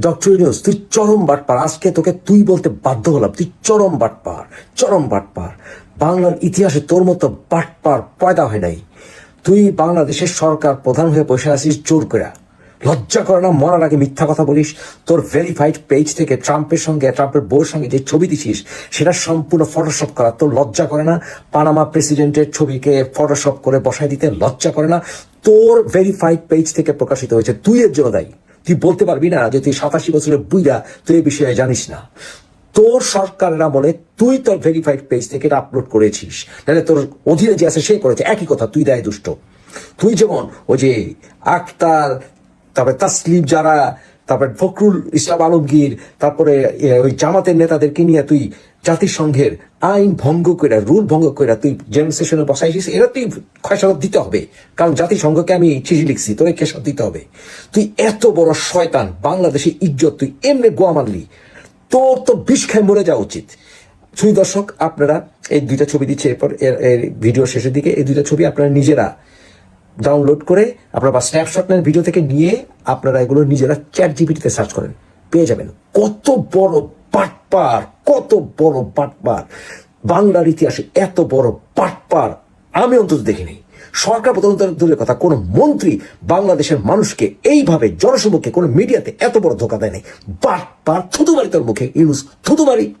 Doctor Yunus তুই চরম বাটপার। আজকে তোকে তুই বলতে বাধ্য হলাম। তুই চরম বাটপার চরম বাটপার। বাংলার ইতিহাসে তোর মতো বাটপার পয়দা হয় নাই। তুই বাংলাদেশের সরকার প্রধান হয়ে বসে আছিস জোর করে লজ্জা করে না, মরার আগে মিথ্যা কথা বলিস। তোর ভেরিফাইড পেজ থেকে ট্রাম্পের সঙ্গে ট্রাম্পের বউর সঙ্গে যে ছবি দিছিস, সেটা সম্পূর্ণ ফটোশপ করা। তোর লজ্জা করে না পানামা প্রেসিডেন্টের ছবিকে ফটোশপ করে বসায় দিতে লজ্জা করে না। তোর ভেরিফাইড পেজ থেকে প্রকাশিত হয়েছে। তুই এর জন্য দায়ী। তুই বলতে পারবি না যে তুই সাতাশি বছরের বুইরা তুই এই বিষয়ে জানিস না। তোর সরকারের আমলে তুই তোর ভেরিফাইড পেজ থেকে এটা আপলোড করেছিস। নাহলে তোর অধীনে যে আছে সে করেছে। একই কথা, তুই দায় দুষ্ট। তুই যেমন ওই যে আক্তার তারপরে তাসলিম যারা তারপরে ফখরুল ইসলাম আলমগীর, তারপরে ওই জামাতের নেতাদেরকে নিয়ে তুই জাতিসংঘের আইন ভঙ্গ করে রুল ভঙ্গ করে তুই জেনারেল সেশনে বসাইছিস এটা তুই খয়সালত দিতে হবে। কারণ জাতিসংঘকে আমি চিঠি লিখছি, তোরে খেসার দিতে হবে। তুই এত বড় শয়তান বাংলাদেশের ইজ্জত তুই এমনি গোয়া মারলি, তোর তো বিষ খায় মরে যাওয়া উচিত। সুই দর্শক আপনারা এই দুইটা ছবি দিচ্ছে, এরপর এর- এর ভিডিও শেষের দিকে, এই দুইটা ছবি আপনারা নিজেরা ডাউনলোড করে আপনারা বা স্ন্যাপশট নেন ভিডিও থেকে নিয়ে আপনারা এগুলো নিজেরা চ্যাট জিপিটিতে সার্চ করেন। পেয়ে যাবেন। কত বড় পাটপার, কত বড় পাটপার। বাংলার ইতিহাসে এত বড় পাটপার আমি অন্তত দেখিনি। সরকার প্রধান দূরের কথা, কোন মন্ত্রী বাংলাদেশের মানুষকে এইভাবে জনসমুখে কোন মিডিয়াতে এত বড় ধোকা দেয় নাই। পাটপার থুতুবাড়ি তোর মুখে, ইউনুস থুতুবাড়ি